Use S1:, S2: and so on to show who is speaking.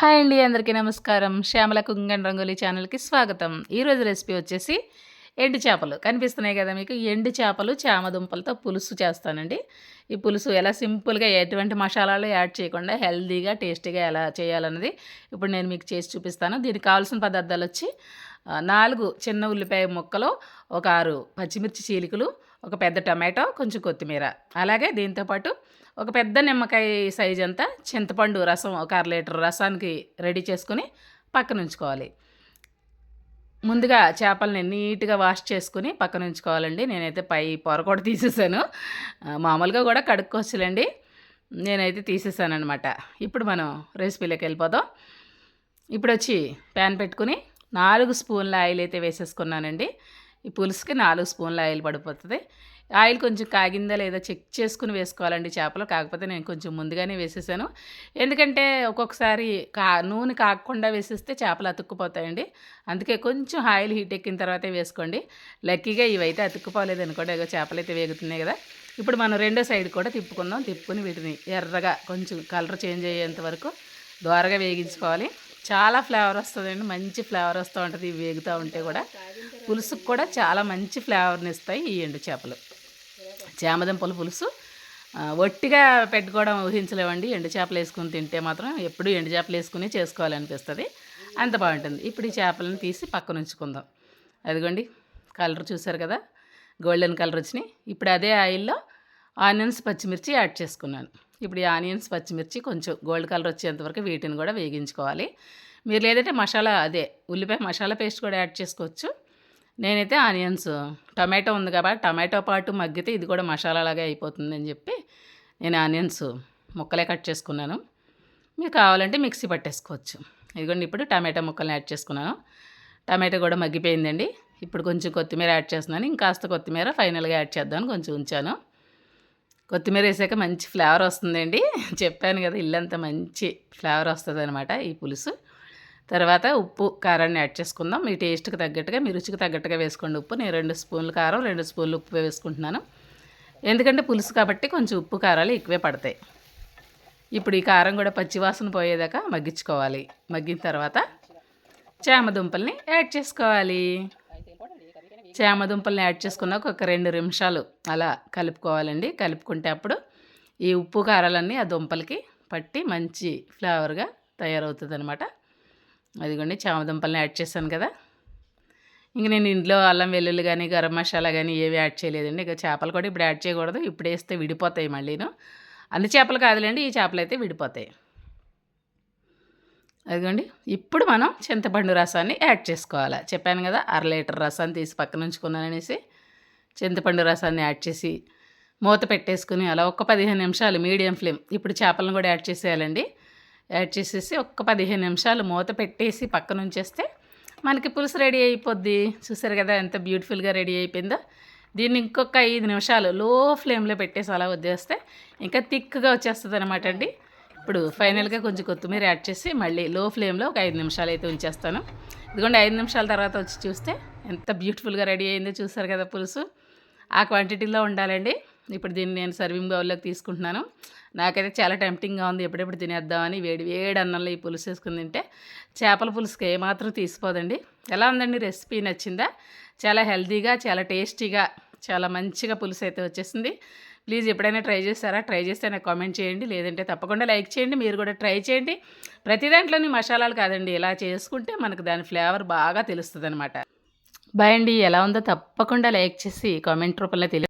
S1: Hi అండి అందరికీ నమస్కారం. శ్యామల కుంగన్ రంగోలీ ఛానల్కి స్వాగతం. ఈరోజు రెసిపీ వచ్చేసి ఎండు చేపలు. కనిపిస్తున్నాయి కదా మీకు? ఎండు చేపలు చామదుంపలతో పులుసు చేస్తానండి. ఈ పులుసు ఎలా సింపుల్గా ఎటువంటి మసాలాలు యాడ్ చేయకుండా హెల్దీగా టేస్టీగా ఎలా చేయాలన్నది ఇప్పుడు నేను మీకు చేసి చూపిస్తాను. దీనికి కావాల్సిన పదార్థాలు వచ్చి నాలుగు చిన్న ఉల్లిపాయ ముక్కలు ఒక ఆరు పచ్చిమిర్చి చీలికలు ఒక పెద్ద టమాటో కొంచెం కొత్తిమీర. అలాగే దీంతోపాటు ఒక పెద్ద నిమ్మకాయ సైజ్ అంతా చింతపండు రసం ఒక అర లీటర్ రసానికి రెడీ చేసుకుని పక్కన ఉంచుకోవాలి ముందుగా చేపల్ని నీట్గా వాష్ చేసుకుని పక్కన ఉంచుకోవాలండి నేనైతే పై పొర కూడా తీసేసాను. మామూలుగా కూడా కడుక్కోవచ్చులేండి. నేనైతే తీసేసాను అనమాట ఇప్పుడు మనం రెసిపీలోకి వెళ్ళిపోదాం. ఇప్పుడు వచ్చి ప్యాన్ పెట్టుకుని నాలుగు స్పూన్ల ఆయిల్ అయితే వేసేసుకున్నానండి. ఈ పులుసుకి నాలుగు స్పూన్ల ఆయిల్ పడిపోతుంది. ఆయిల్ కొంచెం కాగిందా లేదా చెక్ చేసుకుని వేసుకోవాలండి చేపలు. కాకపోతే నేను కొంచెం ముందుగానే వేసేసాను. ఎందుకంటే ఒక్కొక్కసారి కా నూనె కాకుండా వేసేస్తే చేపలు అతుక్కుపోతాయండి. అందుకే కొంచెం ఆయిల్ హీట్ ఎక్కిన తర్వాతే వేసుకోండి. లక్కీగా ఇవైతే అతుక్కుపోలేదు అనుకోండి. ఏదో చేపలు అయితే వేగుతున్నాయి కదా. ఇప్పుడు మనం రెండో సైడ్ కూడా తిప్పుకుందాం. తిప్పుకుని వీటిని ఎర్రగా కొంచెం కలర్ చేంజ్ అయ్యేంత వరకు దోరగా వేగించుకోవాలి. చాలా ఫ్లేవర్ వస్తుందండి మంచి ఫ్లేవర్ వస్తూ ఉంటుంది ఇవి వేగుతూ ఉంటే కూడా. పులుసుకు కూడా చాలా మంచి ఫ్లేవర్ని ఇస్తాయి ఈ ఎండు చేపలు. చామదంపల పులుసు ఒట్టిగా పెట్టుకోవడం ఊహించలేవండి ఎండు చేపలు వేసుకుని తింటే మాత్రం ఎప్పుడు ఎండు చేపలు వేసుకుని చేసుకోవాలనిపిస్తుంది. అంత బాగుంటుంది. ఇప్పుడు ఈ చేపలను తీసి పక్కన ఉంచుకుందాం. అదిగోండి కలర్ చూసారు కదా? గోల్డెన్ కలర్ వచ్చినాయి. ఇప్పుడు అదే ఆయిల్లో ఆనియన్స్ పచ్చిమిర్చి యాడ్ చేసుకున్నాను. ఇప్పుడు ఈ ఆనియన్స్ పచ్చిమిర్చి కొంచెం గోల్డ్ కలర్ వచ్చేంతవరకు వీటిని కూడా వేగించుకోవాలి. మీరు లేదంటే మసాలా అదే ఉల్లిపాయ మసాలా పేస్ట్ కూడా యాడ్ చేసుకోవచ్చు. నేనైతే ఆనియన్స్ టమాటో ఉంది కాబట్టి టమాటో పాటు మగ్గితే ఇది కూడా మసాలాలాగే అయిపోతుంది అయిపోతుందని చెప్పి నేను ఆనియన్స్ ముక్కలే కట్ చేసుకున్నాను. మీకు కావాలంటే మిక్సీ పట్టేసుకోవచ్చు. ఇదిగోండి ఇప్పుడు టమాటో ముక్కల్ని యాడ్ చేసుకున్నాను. టమాటో కూడా మగ్గిపోయిందండి. ఇప్పుడు కొంచెం కొత్తిమీర యాడ్ చేస్తున్నాను. ఇంకాస్త కొత్తిమీర ఫైనల్గా యాడ్ చేద్దామని కొంచెం ఉంచాను. కొత్తిమీర వేసాక మంచి ఫ్లేవర్ వస్తుందండి. చెప్పాను కదా ఇల్లంతా మంచి ఫ్లేవర్ వస్తుంది అనమాట ఈ పులుసు. తర్వాత ఉప్పు కారాన్ని యాడ్ చేసుకుందాం. మీ టేస్ట్కి తగ్గట్టుగా మీ రుచికి తగ్గట్టుగా వేసుకోండి ఉప్పు. నేను రెండు స్పూన్లు కారం రెండు స్పూన్లు ఉప్పు వేసుకుంటున్నాను. ఎందుకంటే పులుసు కాబట్టి కొంచెం ఉప్పు కారాలు ఎక్కువే పడతాయి. ఇప్పుడు ఈ కారం కూడా పచ్చివాసన పోయేదాకా మగ్గించుకోవాలి. మగ్గిన తర్వాత చామదుంపల్ని యాడ్ చేసుకోవాలి. చామదుంపల్ని యాడ్ చేసుకున్నాక ఒక రెండు నిమిషాలు అలా కలుపుకోవాలండి. కలుపుకుంటే అప్పుడు ఈ ఉప్పు కారాలన్నీ ఆ దుంపలకి పట్టి మంచి ఫ్లేవర్గా తయారవుతుంది అనమాట అదిగోండి చామదుంపల్ని యాడ్ చేశాను కదా. ఇంక నేను ఇంట్లో అల్లం వెల్లుల్లి కానీ గరం మసాలా కానీ ఏవి యాడ్ చేయలేదండి. ఇక చేపలు కూడా ఇప్పుడు యాడ్ చేయకూడదు. ఇప్పుడు వేస్తే విడిపోతాయి మళ్ళీను. అన్ని చేపలు కాదులేండి ఈ చేపలు అయితే విడిపోతాయి. అదిగోండి. ఇప్పుడు మనం చింతపండు రసాన్ని యాడ్ చేసుకోవాలి. చెప్పాను కదా అర లీటర్ రసాన్ని తీసి పక్కన ఉంచుకున్నాననేసి చింతపండు రసాన్ని యాడ్ చేసి మూత పెట్టేసుకుని అలా ఒక్క పదిహేను నిమిషాలు మీడియం ఫ్లేమ్ ఇప్పుడు చేపలను కూడా యాడ్ చేసేయాలండి. యాడ్ చేసేసి ఒక్క పదిహేను నిమిషాలు మూత పెట్టేసి పక్కన ఉంచేస్తే మనకి పులుసు రెడీ అయిపోద్ది. చూసారు కదా ఎంత బ్యూటిఫుల్గా రెడీ అయిపోయిందో. దీన్ని ఇంకొక ఐదు నిమిషాలు లో ఫ్లేమ్లో పెట్టేసి అలా వదిలేస్తే ఇంకా థిక్గా వచ్చేస్తుంది అనమాట అండి. ఇప్పుడు ఫైనల్గా కొంచెం కొత్తిమీర యాడ్ చేసి మళ్ళీ లో ఫ్లేమ్లో ఒక ఐదు నిమిషాలు అయితే ఉంచేస్తాను. ఇదిగోండి ఐదు నిమిషాల తర్వాత వచ్చి చూస్తే ఎంత బ్యూటిఫుల్గా రెడీ అయిందో చూసారు కదా పులుసు. ఆ క్వాంటిటీలో ఉండాలండి. ఇప్పుడు దీన్ని నేను సర్వింగ్ బౌల్లోకి తీసుకుంటున్నాను. నాకైతే చాలా టెంప్టింగ్గా ఉంది. ఎప్పుడెప్పుడు తినేద్దామని వేడి వేడి అన్నంలో ఈ పులుసు వేసుకుని తింటే చేపల పులుసుకి ఏమాత్రం తీసిపోదండి. ఎలా ఉందండి రెసిపీ నచ్చిందా? చాలా హెల్తీగా చాలా టేస్టీగా చాలా మంచిగా పులుసు అయితే వచ్చేసింది. ప్లీజ్ ఎప్పుడైనా ట్రై చేస్తారా? ట్రై చేస్తే నాకు కామెంట్ చేయండి. లేదంటే తప్పకుండా లైక్ చేయండి. మీరు కూడా ట్రై చేయండి. ప్రతి దాంట్లోని మసాలాలు కాదండి. ఇలా చేసుకుంటే మనకు దాని ఫ్లేవర్ బాగా తెలుస్తుంది అనమాట బాయ్ అండి. ఎలా ఉందో తప్పకుండా లైక్ చేసి కామెంట్ రూపంలో తెలియ